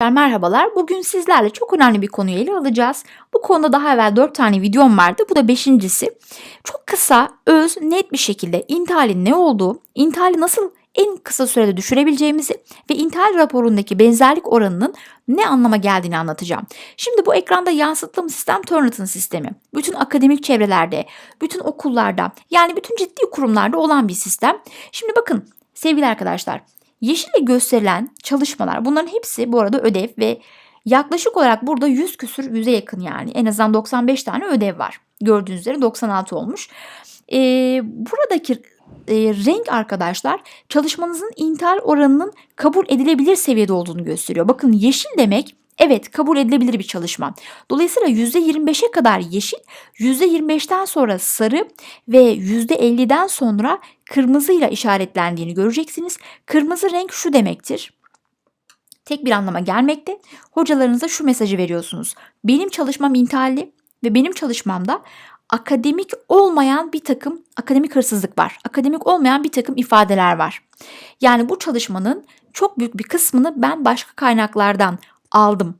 Merhabalar. Bugün sizlerle çok önemli bir konuyu ele alacağız. Bu konuda daha evvel 4 tane videom vardı. Bu da beşincisi. Çok kısa, öz, net bir şekilde intihalin ne olduğu, intihali nasıl en kısa sürede düşürebileceğimizi ve intihal raporundaki benzerlik oranının ne anlama geldiğini anlatacağım. Şimdi bu ekranda yansıttığım sistem Turnitin sistemi. Bütün akademik çevrelerde, bütün okullarda yani bütün ciddi kurumlarda olan bir sistem. Şimdi bakın sevgili arkadaşlar Yeşille gösterilen çalışmalar bunların hepsi bu arada ödev ve yaklaşık olarak burada 100 küsür yüze yakın yani en azından 95 tane ödev var. Gördüğünüz üzere 96 olmuş. Ee, buradaki e, renk arkadaşlar çalışmanızın intihal oranının kabul edilebilir seviyede olduğunu gösteriyor. Bakın yeşil demek Evet kabul edilebilir bir çalışma. Dolayısıyla %25'e kadar yeşil, %25'ten sonra sarı ve %50'den sonra kırmızıyla işaretlendiğini göreceksiniz. Kırmızı renk şu demektir. Tek bir anlama gelmekte. Hocalarınıza şu mesajı veriyorsunuz. Benim çalışmam intihalli ve benim çalışmamda akademik olmayan bir takım akademik hırsızlık var. Akademik olmayan bir takım ifadeler var. Yani bu çalışmanın çok büyük bir kısmını ben başka kaynaklardan aldım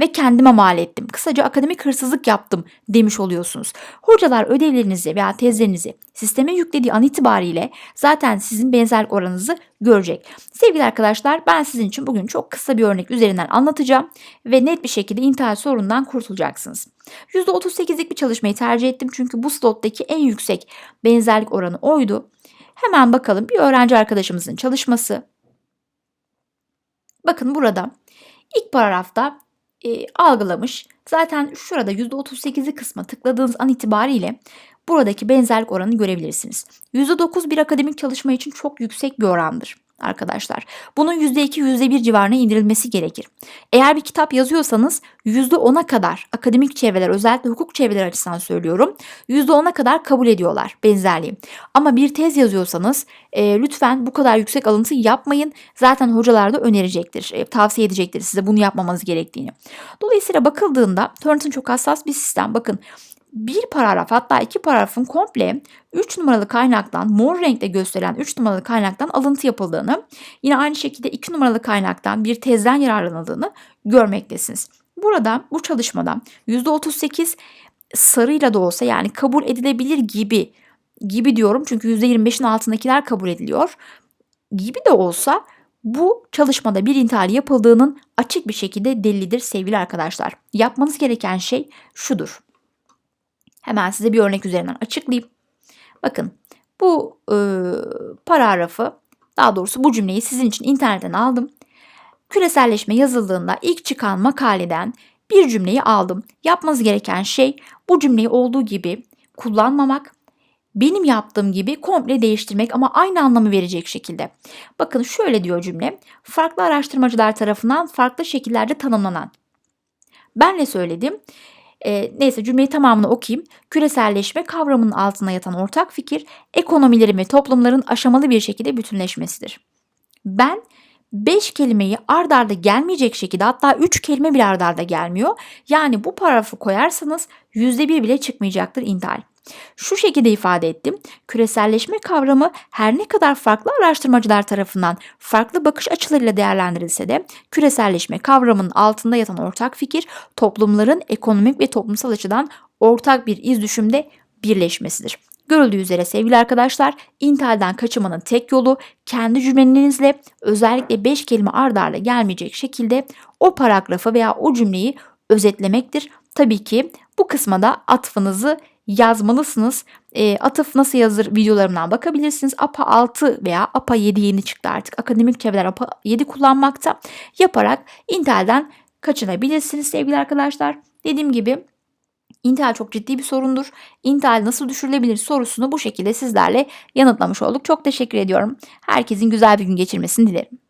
ve kendime mal ettim. Kısaca akademik hırsızlık yaptım demiş oluyorsunuz. Hocalar ödevlerinizi veya tezlerinizi sisteme yüklediği an itibariyle zaten sizin benzerlik oranınızı görecek. Sevgili arkadaşlar ben sizin için bugün çok kısa bir örnek üzerinden anlatacağım ve net bir şekilde intihal sorunundan kurtulacaksınız. %38'lik bir çalışmayı tercih ettim çünkü bu slottaki en yüksek benzerlik oranı oydu. Hemen bakalım bir öğrenci arkadaşımızın çalışması. Bakın burada İlk paragrafta e, algılamış. Zaten şurada %38'i kısma tıkladığınız an itibariyle buradaki benzerlik oranını görebilirsiniz. %9 bir akademik çalışma için çok yüksek bir orandır arkadaşlar. Bunun %2, %1 civarına indirilmesi gerekir. Eğer bir kitap yazıyorsanız %10'a kadar akademik çevreler özellikle hukuk çevreleri açısından söylüyorum %10'a kadar kabul ediyorlar benzerliği. Ama bir tez yazıyorsanız e, lütfen bu kadar yüksek alıntı yapmayın. Zaten hocalar da önerecektir, e, tavsiye edecektir size bunu yapmamanız gerektiğini. Dolayısıyla bakıldığında Turnitin çok hassas bir sistem. Bakın bir paragraf hatta iki paragrafın komple 3 numaralı kaynaktan mor renkte gösterilen 3 numaralı kaynaktan alıntı yapıldığını yine aynı şekilde 2 numaralı kaynaktan bir tezden yararlanıldığını görmektesiniz. Burada bu çalışmada %38 sarıyla da olsa yani kabul edilebilir gibi gibi diyorum çünkü %25'in altındakiler kabul ediliyor gibi de olsa bu çalışmada bir intihar yapıldığının açık bir şekilde delilidir sevgili arkadaşlar. Yapmanız gereken şey şudur. Hemen size bir örnek üzerinden açıklayayım. Bakın bu e, paragrafı daha doğrusu bu cümleyi sizin için internetten aldım. Küreselleşme yazıldığında ilk çıkan makaleden bir cümleyi aldım. Yapmanız gereken şey bu cümleyi olduğu gibi kullanmamak, benim yaptığım gibi komple değiştirmek ama aynı anlamı verecek şekilde. Bakın şöyle diyor cümle. Farklı araştırmacılar tarafından farklı şekillerde tanımlanan. Ben ne söyledim? E, neyse cümleyi tamamını okuyayım. Küreselleşme kavramının altına yatan ortak fikir ekonomilerin ve toplumların aşamalı bir şekilde bütünleşmesidir. Ben 5 kelimeyi ard arda gelmeyecek şekilde hatta 3 kelime bile ard arda gelmiyor. Yani bu paragrafı koyarsanız %1 bile çıkmayacaktır intihal. Şu şekilde ifade ettim. Küreselleşme kavramı her ne kadar farklı araştırmacılar tarafından farklı bakış açılarıyla değerlendirilse de küreselleşme kavramının altında yatan ortak fikir toplumların ekonomik ve toplumsal açıdan ortak bir iz düşümde birleşmesidir. Görüldüğü üzere sevgili arkadaşlar, intihalden kaçınmanın tek yolu kendi cümlenizle özellikle 5 kelime ard arda gelmeyecek şekilde o paragrafı veya o cümleyi özetlemektir. Tabii ki bu kısma da atfınızı yazmalısınız. E, atıf nasıl yazır videolarımdan bakabilirsiniz. APA 6 veya APA 7 yeni çıktı artık. Akademik çevreler APA 7 kullanmakta. Yaparak Intel'den kaçınabilirsiniz sevgili arkadaşlar. Dediğim gibi Intel çok ciddi bir sorundur. Intel nasıl düşürülebilir sorusunu bu şekilde sizlerle yanıtlamış olduk. Çok teşekkür ediyorum. Herkesin güzel bir gün geçirmesini dilerim.